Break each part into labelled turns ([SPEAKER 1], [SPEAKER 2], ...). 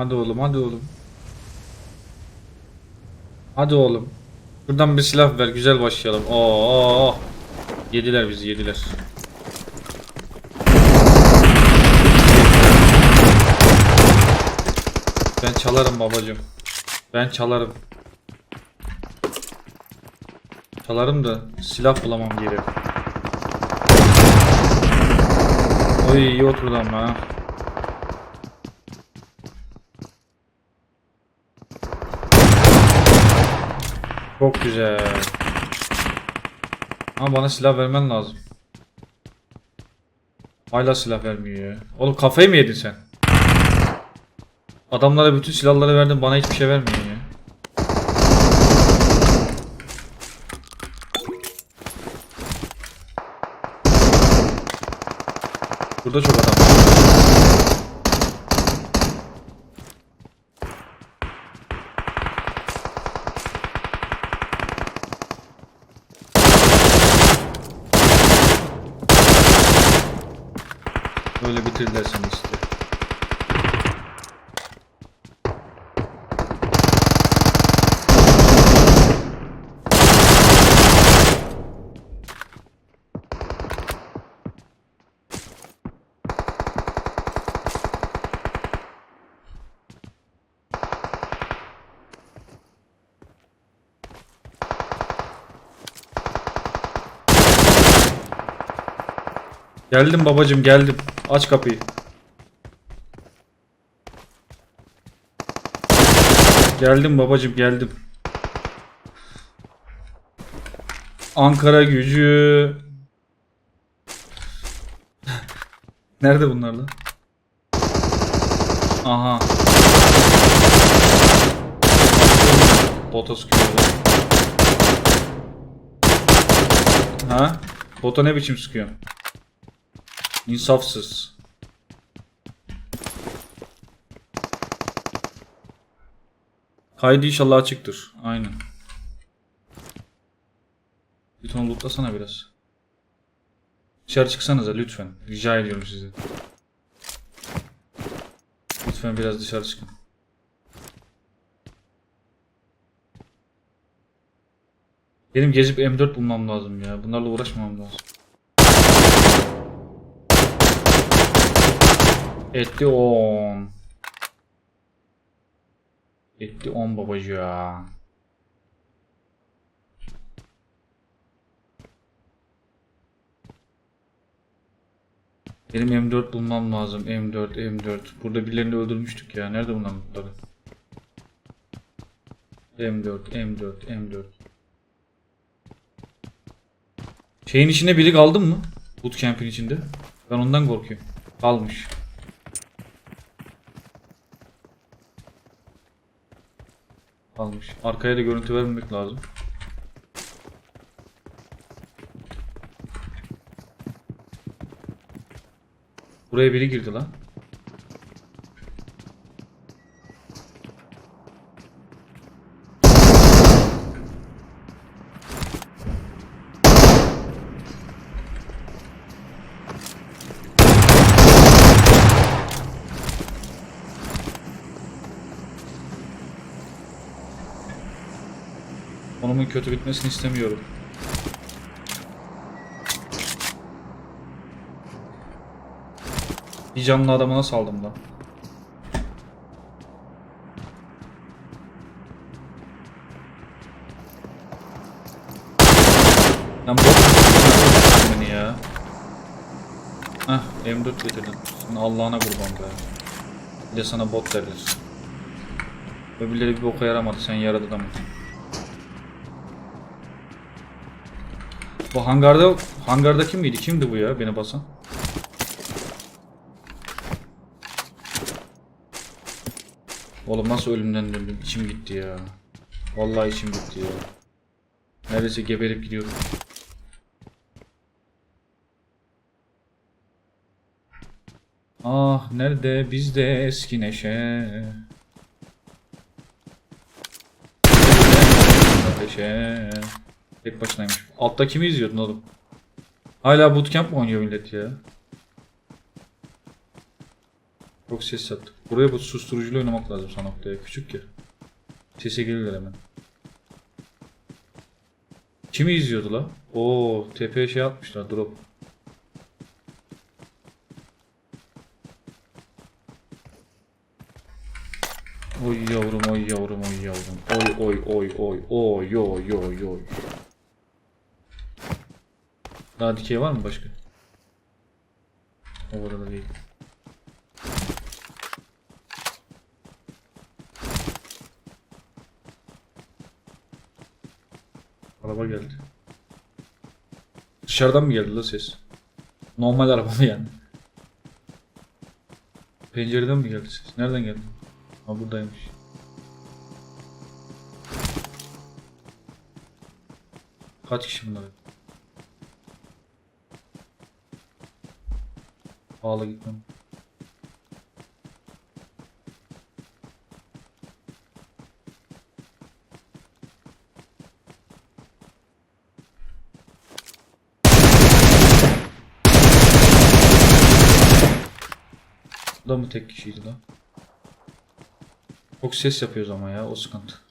[SPEAKER 1] Hadi oğlum hadi oğlum. Hadi oğlum. Buradan bir silah ver güzel başlayalım. Oo. Yediler bizi yediler. Ben çalarım babacım. Ben çalarım. Çalarım da silah bulamam geri. Oy iyi oturdu ama ha. Çok güzel. Ama bana silah vermen lazım. Hala silah vermiyor. Oğlum kafayı mı yedin sen? Adamlara bütün silahları verdin bana hiçbir şey vermiyor ya. Burada çok adam. Seni işte. Geldim babacım geldim. Aç kapıyı. Geldim babacım geldim. Ankara gücü. Nerede bunlar lan? Aha. Bota sıkıyorlar. Ha? Bota ne biçim sıkıyor? İnsafsız. Kaydı inşallah açıktır. Aynen. Bir ton lootlasana biraz. Dışarı çıksanıza lütfen. Rica ediyorum sizi. Lütfen biraz dışarı çıkın. Benim gezip M4 bulmam lazım ya. Bunlarla uğraşmamam lazım. Etti 10. Etti 10 babacığım. Benim M4 bulmam lazım. M4, M4. Burada birilerini öldürmüştük ya. Nerede bunlar bunları? M4, M4, M4. Şeyin içinde biri kaldı mı? Bootcamp'in içinde. Ben ondan korkuyorum. Kalmış. Kalmış. Arkaya da görüntü vermemek lazım. Buraya biri girdi lan. Konumun kötü bitmesini istemiyorum. Bir canlı adamına saldım lan. Lan mu beni ya? Heh M4 getirdin. Sen Allah'ına kurban be. Bir de sana bot derler. Öbürleri bir boka yaramadı sen yaradı adamı. Bu hangarda hangarda kim miydi? Kimdi bu ya beni basan? Oğlum nasıl ölümden döndüm? İçim gitti ya. Vallahi içim gitti ya. Neredeyse geberip gidiyorum. Ah nerede bizde eski neşe? Ateşe. Tek başınaymış. Altta kimi izliyordun oğlum? Hala bootcamp mı oynuyor millet ya? Çok ses yaptık. Buraya bu susturucuyla oynamak lazım son noktaya. Küçük ya. Sese gelirler hemen. Kimi izliyordu la? Oo, tepeye şey atmışlar drop. Oy yavrum oy yavrum oy yavrum. Oy oy oy oy oy oy oy oy. Daha dikey var mı başka? O arada değil. Araba geldi. Dışarıdan mı geldi la ses? Normal araba mı yani? Pencereden mi geldi ses? Nereden geldi? Ha buradaymış. Kaç kişi bunlar? Pahalı gitmem. Bu da mı tek kişiydi lan? Çok ses yapıyoruz ama ya o sıkıntı.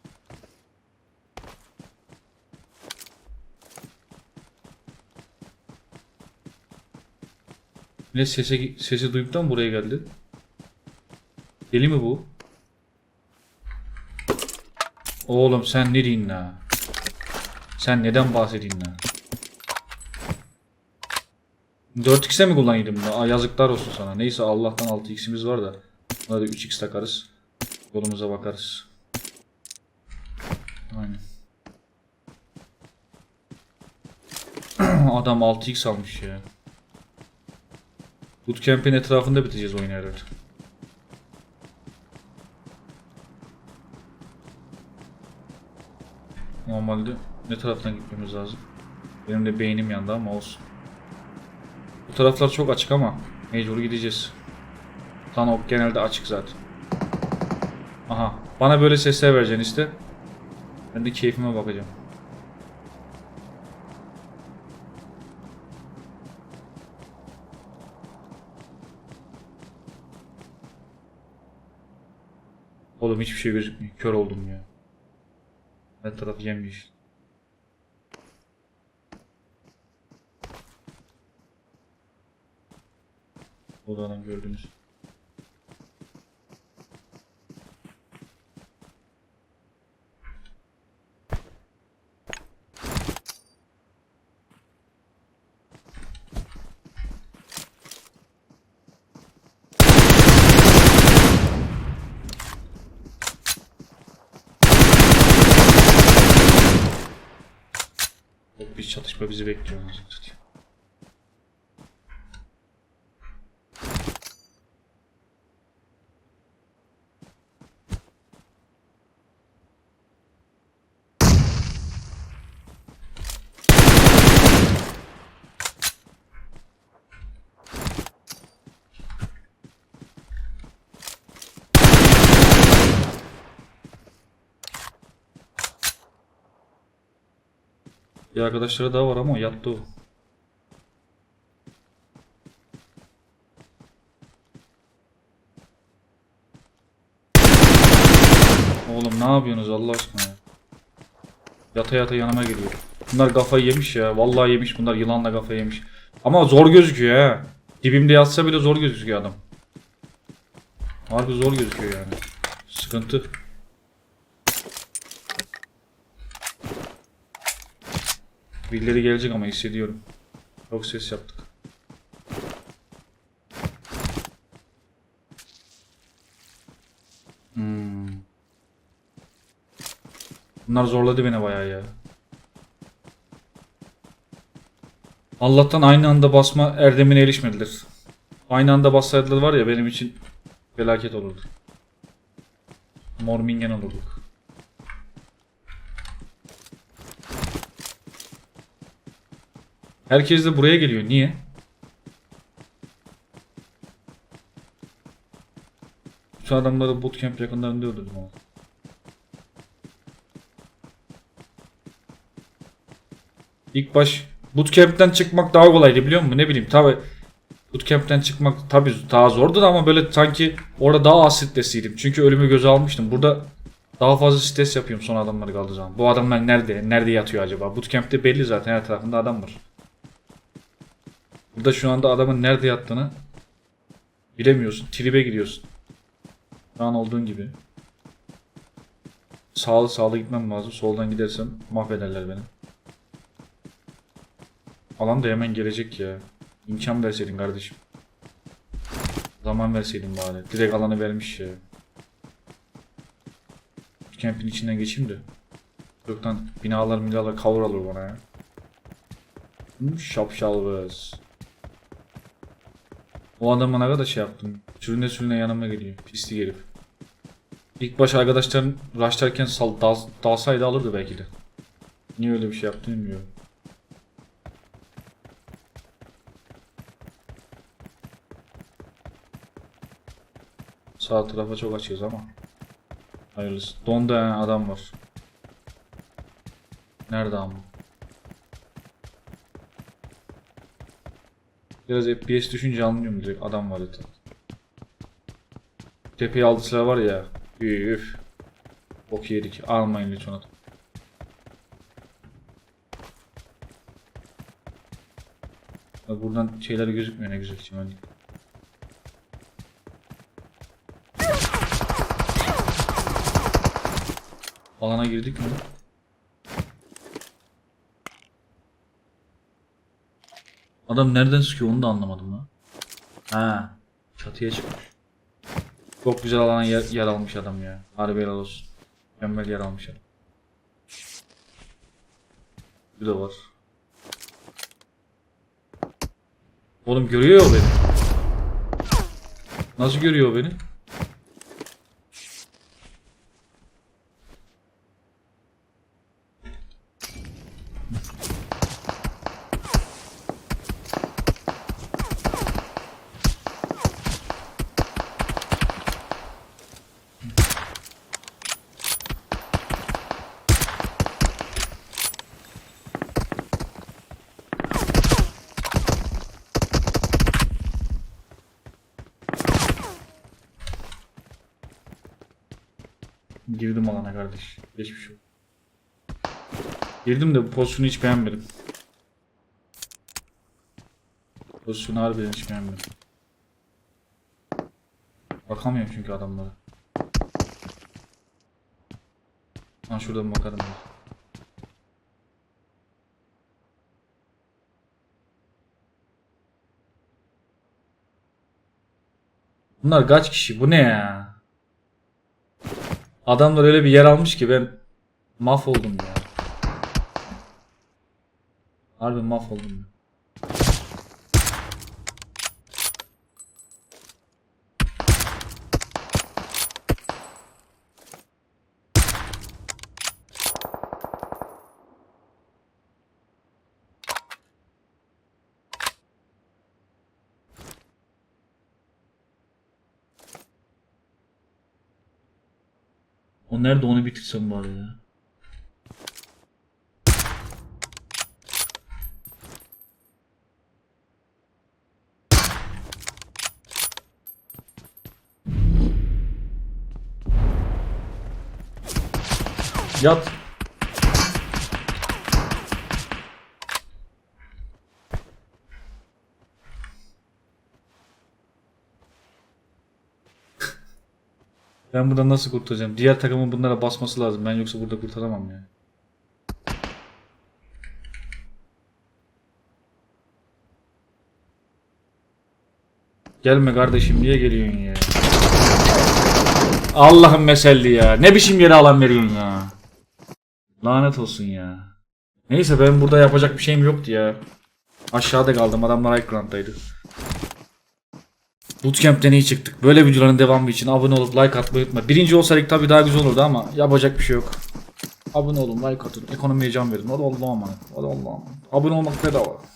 [SPEAKER 1] Ne sesi sesi duyup da mı buraya geldi? Deli mi bu? Oğlum sen ne la? Sen neden bahsediyorsun la? 4x'e mi kullanıyordum bunu? Aa, yazıklar olsun sana. Neyse Allah'tan 6x'imiz var da. Buna da 3x takarız. Yolumuza bakarız. Aynen. Adam 6x almış ya. Bootcamp'in etrafında biteceğiz oyunu herhalde. Normalde ne taraftan gitmemiz lazım? Benim de beynim yandı ama olsun. Bu taraflar çok açık ama mecbur gideceğiz. Tanok genelde açık zaten. Aha. Bana böyle sesler vereceksin işte. Ben de keyfime bakacağım. Oğlum hiçbir şey gözükmüyor. Kör oldum ya. Her taraf yemyeşil. Buradan gördüğünüz. Bir çatışma bizi bekliyor. Bir arkadaşları daha var ama yattı o. Oğlum ne yapıyorsunuz Allah aşkına ya? Yata yata yanıma geliyor. Bunlar kafayı yemiş ya. Vallahi yemiş bunlar yılanla kafayı yemiş. Ama zor gözüküyor ha. Dibimde yatsa bile zor gözüküyor adam. Harbi zor gözüküyor yani. Sıkıntı. Birileri gelecek ama hissediyorum. Çok ses yaptık. Hmm. Bunlar zorladı beni bayağı ya. Allah'tan aynı anda basma erdemine erişmediler. Aynı anda bassaydılar var ya benim için felaket olurdu. Mormingen olurduk. Herkes de buraya geliyor. Niye? Şu adamları bootcamp yakınlarında öldürdüm ama. İlk baş bootcamp'ten çıkmak daha kolaydı biliyor musun? Ne bileyim tabi Bootcamp'ten çıkmak tabii daha zordu ama böyle sanki orada daha az stresliydim. Çünkü ölümü göze almıştım. Burada daha fazla stres yapıyorum son adamları kaldığı zaman. Bu adamlar nerede? Nerede yatıyor acaba? Bootcamp'te belli zaten her tarafında adam var. Burada şu anda adamın nerede yattığını bilemiyorsun. Tribe giriyorsun. Şu an olduğun gibi. Sağlı sağlı gitmem lazım. Soldan gidersem mahvederler beni. Alan da hemen gelecek ya. İmkan verseydin kardeşim. Zaman verseydin bari. Direkt alanı vermiş ya. Campin içinden geçeyim de. Yoktan binalar binalar kavur alır bana ya. Şapşal vız. O adama ne kadar şey yaptım. Sürüne sürüne yanıma geliyor. Pislik herif. İlk baş arkadaşların rushlarken sal, dal, dalsaydı alırdı belki de. Niye öyle bir şey yaptığını bilmiyorum. Sağ tarafa çok açıyoruz ama. Hayırlısı. Donda yani adam var. Nerede ama? Biraz FPS düşünce anlıyorum direkt adam var etrafta. Tepeyi aldı silah var ya. Üf. Bok yedik. Almayın lütfen adam. Buradan şeyler gözükmüyor ne güzel çimenlik. Alana girdik mi? Adam nereden sıkıyor onu da anlamadım lan. Ha, çatıya çıkmış. Çok güzel alana yer, yer almış adam ya. Harbi helal olsun. Mükemmel yer almış adam. Bir de var. Oğlum görüyor o beni. Nasıl görüyor o beni? Girdim alana kardeş. Geçmiş. Girdim de bu pozisyonu hiç beğenmedim. Pozisyonu harbiden hiç beğenmedim. Bakamıyorum çünkü adamlara. Ha şuradan bakarım. ben. Bunlar kaç kişi? Bu ne ya? Adamlar öyle bir yer almış ki ben mahvoldum ya. Harbi mahvoldum ya. O nerede onu bitirsem bari ya. Yat. Ben buradan nasıl kurtulacağım? Diğer takımın bunlara basması lazım. Ben yoksa burada kurtaramam ya. Gelme kardeşim niye geliyorsun ya? Allah'ın meselli ya. Ne biçim yere alan veriyorsun ya? Lanet olsun ya. Neyse ben burada yapacak bir şeyim yoktu ya. Aşağıda kaldım. Adamlar high ground'daydı. Bootcamp'ten iyi çıktık. Böyle videoların devamı için abone olup like atmayı unutma. Birinci olsaydık tabii daha güzel olurdu ama yapacak bir şey yok. Abone olun, like atın, ekonomiye can verin. Hadi Allah'a emanet. Hadi Allah'a emanet. Abone olmak bedava.